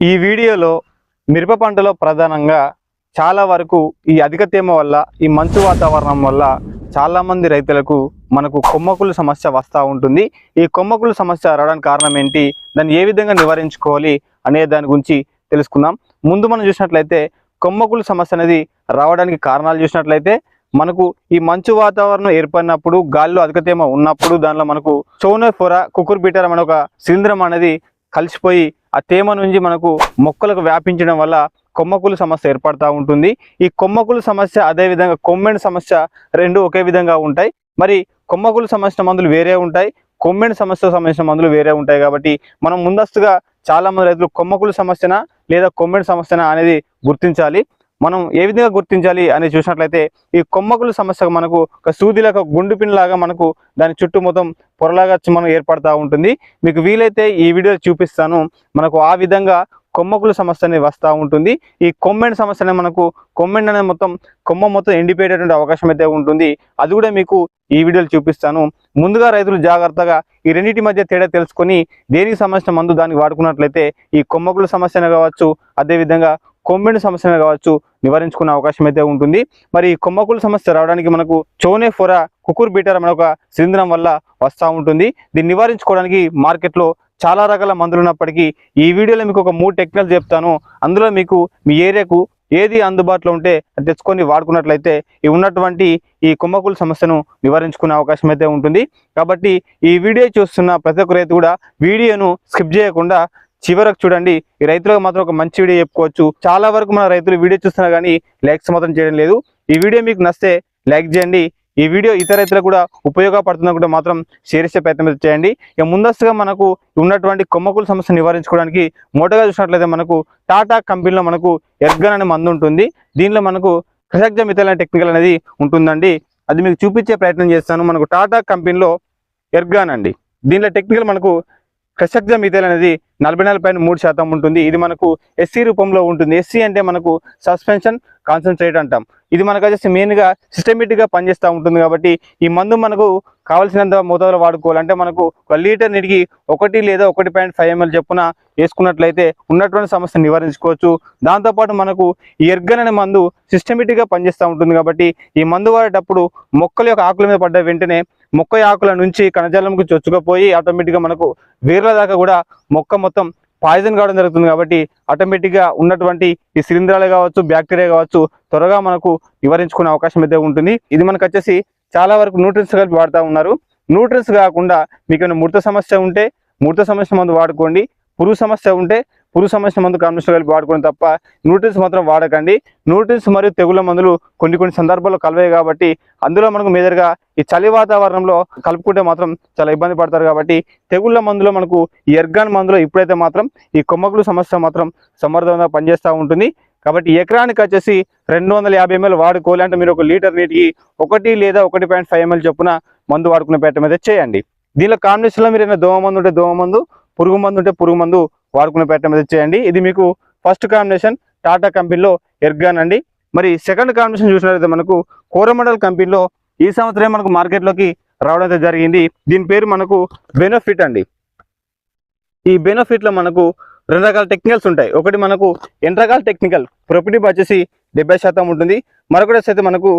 ఈ వీడియోలో మిరప పంటలో ప్రధానంగా చాలా వరకు ఈ అధిక తేమ వల్ల ఈ మంచు వాతావరణం వల్ల చాలామంది రైతులకు మనకు కొమ్మకులు సమస్య వస్తూ ఉంటుంది. ఈ కొమ్మకులు సమస్య రావడానికి కారణం ఏంటి? దాన్ని ఏ విధంగా నివారించుకోవాలి అనే దాని గురించి తెలుసుకుందాం. ముందు మనం చూసినట్లయితే కొమ్మకులు సమస్య అనేది రావడానికి కారణాలు చూసినట్లయితే మనకు ఈ మంచు వాతావరణం ఏర్పడినప్పుడు గాల్లో అధిక తేమ ఉన్నప్పుడు దానిలో మనకు చౌనఫొర కుకుర్బిటర్ అనే ఒక శిలీంధ్రం అనేది కలిసిపోయి ఆ తేమ నుంచి మనకు మొక్కలకు వ్యాపించడం వల్ల కొమ్మకులు సమస్య ఏర్పడతా ఉంటుంది. ఈ కొమ్మకులు సమస్య అదే విధంగా కొమ్మెండు సమస్య రెండు ఒకే విధంగా ఉంటాయి. మరి కొమ్మకులు సమస్య మందులు వేరే ఉంటాయి. కొమ్మెండు సమస్య సంబంధించిన మందులు వేరే ఉంటాయి కాబట్టి మనం ముందస్తుగా చాలా మంది రైతులు కొమ్మకులు సమస్యనా లేదా కొమ్మెండు సమస్యనా అనేది గుర్తించాలి. మనం ఏ విధంగా గుర్తించాలి అని చూసినట్లయితే ఈ కొమ్మకుల సమస్య మనకు ఒక సూదిలాగా గుండు పిన్ లాగా మనకు దాని చుట్టూ మొత్తం పొరలాగా మనం ఏర్పడతా ఉంటుంది. మీకు వీలైతే ఈ వీడియో చూపిస్తాను. మనకు ఆ విధంగా కొమ్మకుల సమస్య అనేది వస్తూ ఉంటుంది. ఈ కొమ్మెండ్ సమస్య అనేది మనకు కొమ్మెండ్ అనేది మొత్తం కొమ్మ మొత్తం ఎండిపోయేటటువంటి అవకాశం అయితే ఉంటుంది. అది కూడా మీకు ఈ వీడియోలో చూపిస్తాను. ముందుగా రైతులు జాగ్రత్తగా ఈ రెండింటి మధ్య తేడా తెలుసుకొని దేనికి సంబంధించిన మందు దానికి వాడుకున్నట్లయితే ఈ కొమ్మకుల సమస్యనే కావచ్చు అదేవిధంగా కొమ్మిడి సమస్యనే కావచ్చు నివారించుకునే అవకాశం అయితే ఉంటుంది. మరి ఈ కొమ్మకుల సమస్య రావడానికి మనకు చోనే ఫొర కుకుర్ బీటర్ అనే ఒక శిలింద్రం వల్ల వస్తూ ఉంటుంది. దీన్ని నివారించుకోవడానికి మార్కెట్లో చాలా రకాల మందులు ఉన్నప్పటికీ ఈ వీడియోలో మీకు ఒక మూడు టెక్నికల్ చెప్తాను. అందులో మీకు మీ ఏరియాకు ఏది అందుబాటులో ఉంటే అది తెచ్చుకొని వాడుకున్నట్లయితే ఈ ఉన్నటువంటి ఈ కుమ్మకుల సమస్యను నివారించుకునే అవకాశం అయితే ఉంటుంది. కాబట్టి ఈ వీడియో చూస్తున్న ప్రతి ఒక్క రైతు కూడా వీడియోను స్కిప్ చేయకుండా చివరకు చూడండి ఈ రైతులకు మాత్రం ఒక మంచి వీడియో చెప్పుకోవచ్చు. చాలా వరకు మన రైతులు వీడియో చూస్తున్నా కానీ లైక్స్ మాత్రం చేయడం లేదు. ఈ వీడియో మీకు నస్తే లైక్ చేయండి. ఈ వీడియో ఇతర రైతులకు కూడా ఉపయోగపడుతున్నప్పుడు మాత్రం షేర్ చేసే ప్రయత్నం చేయండి. ఇక ముందస్తుగా మనకు ఉన్నటువంటి కొమ్మకుల సమస్య నివారించుకోవడానికి మోటగా చూసినట్లయితే మనకు టాటా కంపెనీలో మనకు ఎర్గన్ అనే మందు ఉంటుంది. దీనిలో మనకు క్రిసక్జ మిథైల్ టెక్నికల్ అనేది ఉంటుందండి. అది మీకు చూపించే ప్రయత్నం చేస్తాను. మనకు టాటా కంపెనీలో ఎర్గాన్ అండి. దీనిలో టెక్నికల్ మనకు క్రిసక్జ మిథైల్ అనేది నలభై నాలుగు పాయింట్ మూడు శాతం ఉంటుంది. ఇది మనకు ఎస్సీ రూపంలో ఉంటుంది. ఎస్సీ అంటే మనకు సస్పెన్షన్ కాన్సన్ట్రేట్ అంటాం. ఇది మనకు వచ్చేసి మెయిన్గా సిస్టమేటిక్గా పనిచేస్తూ ఉంటుంది కాబట్టి ఈ మందు మనకు కావాల్సినంత మోతాదులో వాడుకోవాలి. అంటే మనకు ఒక లీటర్ నీటికి ఒకటి లేదా ఒకటి పాయింట్ ఫైవ్ ఎంఎల్ చొప్పున వేసుకున్నట్లయితే ఉన్నటువంటి సమస్యను నివారించుకోవచ్చు. దాంతోపాటు మనకు ఈ ఎర్గన్ అనే మందు సిస్టమేటిక్గా పనిచేస్తూ ఉంటుంది కాబట్టి ఈ మందు వాడేటప్పుడు మొక్కల యొక్క ఆకుల మీద పడ్డ వెంటనే మొక్క ఆకుల నుంచి కణజాలంకి చొచ్చుకపోయి ఆటోమేటిక్గా మనకు వేర్ల దాకా కూడా మొక్క మొత్తం పాయిజన్ కావడం జరుగుతుంది కాబట్టి ఆటోమేటిక్గా ఉన్నటువంటి ఈ శిలీంధ్రాలు కావచ్చు బ్యాక్టీరియా కావచ్చు త్వరగా మనకు నివారించుకునే అవకాశం అయితే ఉంటుంది. ఇది మనకు వచ్చేసి చాలా వరకు న్యూట్రిన్స్ కలిపి వాడుతూ ఉన్నారు. న్యూట్రిన్స్ కాకుండా మీకు ఏమైనా ముడత సమస్య ఉంటే ముడత సమస్య మందు వాడుకోండి. పురుగు సమస్య ఉంటే పురుగు సమస్య మందు కాంబినేషన్ కలిపి వాడుకోండి తప్ప న్యూట్రిన్స్ మాత్రం వాడకండి. న్యూట్రిన్స్ మరియు తెగుళ్ళ మందులు కొన్ని కొన్ని సందర్భాల్లో కలవాయి కాబట్టి అందులో మనకు మేజర్గా ఈ చలి వాతావరణంలో కలుపుకుంటే మాత్రం చాలా ఇబ్బంది పడతారు కాబట్టి తెగుళ్ళ మందులో మనకు ఎర్గాన్ మందులో ఇప్పుడైతే మాత్రం ఈ కొమ్మకులు సమస్య మాత్రం సమర్థవంతంగా పనిచేస్తూ ఉంటుంది. కాబట్టి ఎకరానికి వచ్చేసి రెండు వందల యాభై ఎంఎల్ వాడుకోవాలి అంటే మీరు ఒక లీటర్ నీటికి ఒకటి లేదా ఒకటి పాయింట్ ఫైవ్ ఎంఎల్ చొప్పున మందు వాడుకునే పెట్ట మీద చేయండి. దీనిలో కాంబినేషన్లో మీరు ఏదైనా దోమ మందు ఉంటే దోమ మందు పురుగు మందు ఉంటే పురుగు మందు వాడుకునే పెట్ట మీద చేయండి. ఇది మీకు ఫస్ట్ కాంబినేషన్ టాటా కంపెనీలో ఎర్గాన్ అండి. మరి సెకండ్ కాంబినేషన్ చూసినట్లయితే మనకు కోరమండల్ కంపెనీలో ఈ సంవత్సరం మనకు మార్కెట్లోకి రావడం అయితే జరిగింది. దీని పేరు మనకు బెనిఫిట్ అండి. ఈ బెనిఫిట్లో మనకు రెండు రకాల టెక్నికల్స్ ఉంటాయి. ఒకటి మనకు ఎన్ని రకాల టెక్నికల్ ప్రొపర్టీ వచ్చేసి డెబ్బై శాతం ఉంటుంది. మరొకటి అయితే మనకు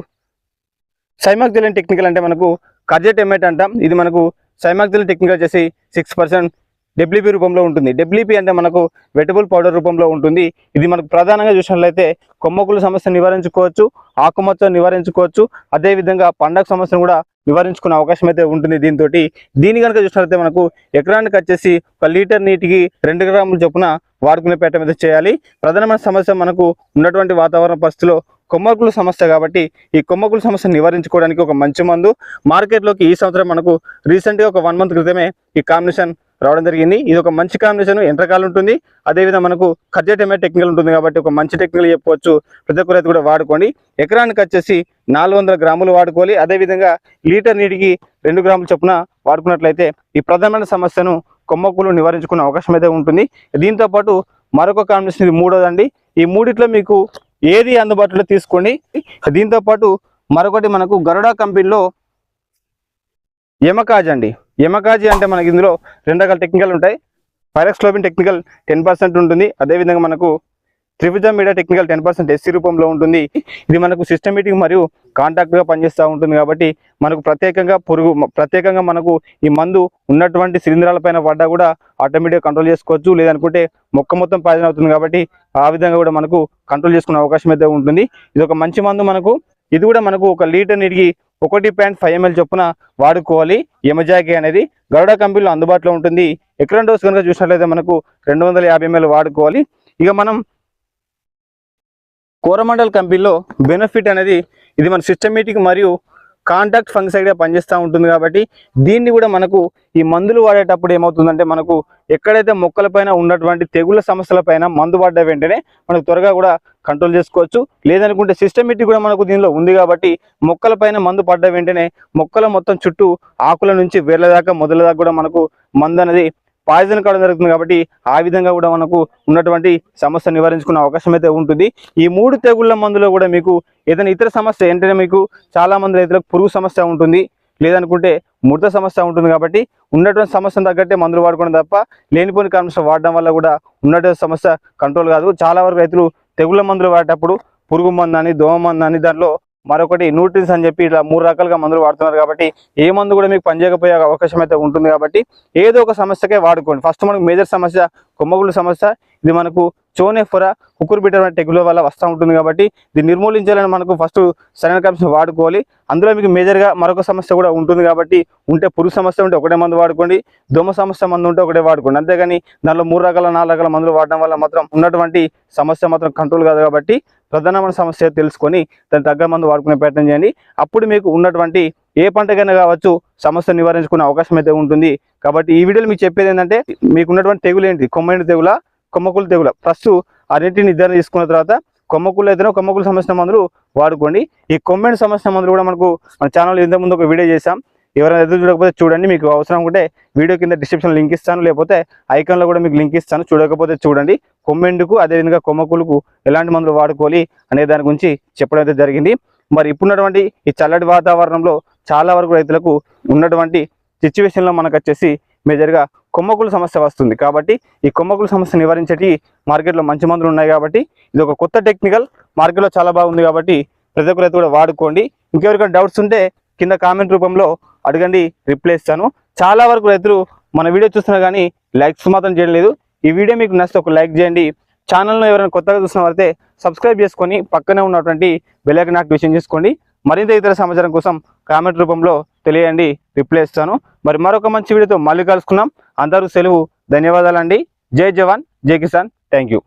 సైమాక్జిలిన్ టెక్నికల్ అంటే మనకు కర్జెట్ ఎమెట్ అంటాం. ఇది మనకు సైమాక్జిలిన్ టెక్నికల్ వచ్చేసి సిక్స్ పర్సెంట్ డబ్ల్యూపీ రూపంలో ఉంటుంది. డబ్ల్యూపీ అంటే మనకు వెటబుల్ పౌడర్ రూపంలో ఉంటుంది. ఇది మనకు ప్రధానంగా చూసినట్లయితే కొమ్మకుల సమస్య నివారించుకోవచ్చు ఆకుమచ్చ నివారించుకోవచ్చు. అదేవిధంగా పండగ సమస్యను కూడా నివారించుకునే అవకాశం అయితే ఉంటుంది దీంతో దీని కనుక చూసినట్లయితే మనకు ఎకరానికి వచ్చేసి ఒక లీటర్ నీటికి రెండు గ్రాములు చొప్పున వాడుకునే పేట మీద చేయాలి. ప్రధానమైన సమస్య మనకు ఉన్నటువంటి వాతావరణ పరిస్థితిలో కొమ్మకుల సమస్య కాబట్టి ఈ కొమ్మకుల సమస్యను నివారించుకోవడానికి ఒక మంచి మందు. మార్కెట్లోకి ఈ సంవత్సరం మనకు రీసెంట్గా ఒక వన్ మంత్ క్రితమే ఈ కాంబినేషన్ రావడం జరిగింది. ఇది ఒక మంచి కాంబినేషన్ ఎంట్రకాలు ఉంటుంది. అదేవిధంగా మనకు ఖర్జటమే టెక్నికల్ ఉంటుంది కాబట్టి ఒక మంచి టెక్నికల్ చెప్పవచ్చు ప్రతి ఒక్క రైతు కూడా వాడుకోండి. ఎకరానికి వచ్చేసి నాలుగు వందల గ్రాములు వాడుకోవాలి. అదేవిధంగా లీటర్ నీటికి రెండు గ్రాముల చొప్పున వాడుకున్నట్లయితే ఈ ప్రధానమైన సమస్యను కొమ్మకులు నివారించుకునే అవకాశం అయితే ఉంటుంది. దీంతో పాటు మరొక కాంబినేషన్ ఇది మూడోదండి. ఈ మూడిట్లో మీకు ఏది అందుబాటులో తీసుకోండి. దీంతో పాటు మరొకటి మనకు గరుడా కంపెనీలో యమకాజ్ అండి. యమకాజీ అంటే మనకి ఇందులో రెండు రకాల టెక్నికల్ ఉంటాయి. పైరక్స్లోబిన్ టెక్నికల్ టెన్ పర్సెంట్ ఉంటుంది. అదేవిధంగా మనకు త్రిభుజం మీడియా టెక్నికల్ టెన్ పర్సెంట్ ఎస్సీ రూపంలో ఉంటుంది. ఇది మనకు సిస్టమేటిక్ మరియు కాంటాక్ట్గా పనిచేస్తూ ఉంటుంది కాబట్టి మనకు ప్రత్యేకంగా పురుగు ప్రత్యేకంగా మనకు ఈ మందు ఉన్నటువంటి శిలీంధ్రాలపైన పడ్డా కూడా ఆటోమేటిక్గా కంట్రోల్ చేసుకోవచ్చు. లేదనుకుంటే మొక్క మొత్తం పాయిజన్ అవుతుంది కాబట్టి ఆ విధంగా కూడా మనకు కంట్రోల్ చేసుకునే అవకాశం అయితే ఉంటుంది. ఇది ఒక మంచి మందు మనకు. ఇది కూడా మనకు ఒక లీటర్ నీటికి ఒకటి పాయింట్ ఫైవ్ ఎంఎల్ చొప్పున వాడుకోవాలి. ఎమజాకి అనేది గరుడ కంపెనీలో అందుబాటులో ఉంటుంది. ఎకరం డోస్ కనుక చూసినట్లయితే మనకు రెండు వందల యాభై ఎంఎల్ వాడుకోవాలి. ఇక మనం కోరమండల్ కంపెనీలో బెనిఫిట్ అనేది ఇది మన సిస్టమేటిక్ మరియు కాంటాక్ట్ ఫంగిసైడ్గా పనిచేస్తూ ఉంటుంది కాబట్టి దీన్ని కూడా మనకు ఈ మందులు వాడేటప్పుడు ఏమవుతుందంటే మనకు ఎక్కడైతే మొక్కలపైన ఉన్నటువంటి తెగుళ్ళ సమస్యలపైన మందు పడ్డ వెంటనే మనకు త్వరగా కూడా కంట్రోల్ చేసుకోవచ్చు. లేదనుకుంటే సిస్టమేటిక్ కూడా మనకు దీనిలో ఉంది కాబట్టి మొక్కలపైన మందు పడ్డ వెంటనే మొక్కల మొత్తం చుట్టూ ఆకుల నుంచి వేర్ల దాకా మొదల దాకా కూడా మనకు మందు అనేది పాయిజన్ కావడం జరుగుతుంది కాబట్టి ఆ విధంగా కూడా మనకు ఉన్నటువంటి సమస్య నివారించుకునే అవకాశం అయితే ఉంటుంది. ఈ మూడు తెగుళ్ళ మందులో కూడా మీకు ఏదైనా ఇతర సమస్య ఏంటంటే మీకు చాలా మంది రైతులకు పురుగు సమస్య ఉంటుంది. లేదనుకుంటే ముడత సమస్య ఉంటుంది కాబట్టి ఉన్నటువంటి సమస్యను తగ్గట్టే మందులు వాడుకోవడం తప్ప లేనిపోని కారణం వాడడం వల్ల కూడా ఉన్నటువంటి సమస్య కంట్రోల్ కాదు. చాలా వరకు రైతులు తెగుళ్ళ మందులు వాడేటప్పుడు పురుగు మందు అని దోమ మందు అని దాంట్లో మరొకటి న్యూట్రిన్స్ అని చెప్పి ఇట్లా మూడు రకాలుగా మందులు వాడుతున్నారు కాబట్టి ఏ మందు కూడా మీకు పనిచేయకపోయే అవకాశం అయితే ఉంటుంది కాబట్టి ఏదో ఒక సమస్యకే వాడుకోండి. ఫస్ట్ మనకు మేజర్ సమస్య కొమ్మగుళ్ళు సమస్య. ఇది మనకు చోనెఫొర కుకుర్బిటర్ అనే తెగుల వల్ల వస్తూ ఉంటుంది కాబట్టి దీన్ని నిర్మూలించాలని మనకు ఫస్ట్ సరైన కాంప్స్ వాడుకోవాలి. అందులో మీకు మేజర్గా మరొక సమస్య కూడా ఉంటుంది కాబట్టి ఉంటే పురుగు సమస్య ఉంటే ఒకటే మందు వాడుకోండి దోమ సమస్య మందు ఉంటే ఒకటే వాడుకోండి. అంతేగాని దానిలో మూడు రకాల నాలుగు రకాల మందులు వాడడం వల్ల మాత్రం ఉన్నటువంటి సమస్య మాత్రం కంట్రోల్ కాదు కాబట్టి ప్రధానమైన సమస్య తెలుసుకొని దాని తగ్గ మందు వాడుకునే ప్రయత్నం చేయండి. అప్పుడు మీకు ఉన్నటువంటి ఏ పంటకైనా కావచ్చు సమస్య నివారించుకునే అవకాశం అయితే ఉంటుంది. కాబట్టి ఈ వీడియోలో మీకు చెప్పేది ఏంటంటే మీకు ఉన్నటువంటి తెగులు ఏంటి? కొమ్మైన తెగుల? కొమ్మకులు తెగుల. ఫస్ట్ అన్నింటిని నిర్ధారణ తీసుకున్న తర్వాత కొమ్మకులు అయితేనే కొమ్మకులు సంబంధించిన మందులు వాడుకోండి. ఈ కొమ్మెండ్ సంబంధించిన మందులు కూడా మనకు మన ఛానల్ ఇంతకు ముందు ఒక వీడియో చేశాం. ఎవరైనా ఎదురు చూడకపోతే చూడండి. మీకు అవసరం ఉంటే వీడియో కింద డిస్క్రిప్షన్ లింక్ ఇస్తాను. లేకపోతే ఐకాన్లో కూడా మీకు లింక్ ఇస్తాను. చూడకపోతే చూడండి. కొమ్మెండుకు అదేవిధంగా కొమ్మకులకు ఎలాంటి మందులు వాడుకోవాలి అనే దాని గురించి చెప్పడం అయితే జరిగింది. మరి ఇప్పుడున్నటువంటి ఈ చల్లటి వాతావరణంలో చాలా వరకు రైతులకు ఉన్నటువంటి సిచ్యువేషన్లో మనకు వచ్చేసి మేజర్గా కొమ్మకుల సమస్య వస్తుంది. కాబట్టి ఈ కొమ్మకుల సమస్య నివారించేటి మార్కెట్లో మంచి మందులు ఉన్నాయి కాబట్టి ఇది ఒక కొత్త టెక్నికల్. మార్కెట్లో చాలా బాగుంది కాబట్టి ప్రతి ఒక్క రైతు కూడా వాడుకోండి. ఇంకెవరికైనా డౌట్స్ ఉంటే కింద కామెంట్ రూపంలో అడగండి రిప్లై ఇస్తాను. చాలా వరకు రైతులు మన వీడియో చూస్తున్నా కానీ లైక్స్ మాత్రం చేయడం లేదు ఈ వీడియో మీకు నచ్చితే ఒక లైక్ చేయండి. ఛానల్ను ఎవరైనా కొత్తగా చూసిన వారైతే సబ్స్క్రైబ్ చేసుకొని పక్కనే ఉన్నటువంటి బెల్ యాక్టివేషన్ చేసుకోండి. మరింత ఇతర సమాచారం కోసం కామెంట్ రూపంలో తెలియండి రిప్లై ఇస్తాను. మరి మరొక మంచి వీడియోతో మళ్ళీ కలుసుకున్నాం అందరూ సెలవు ధన్యవాదాలండి. జై జవాన్ జై కిసాన్. Thank you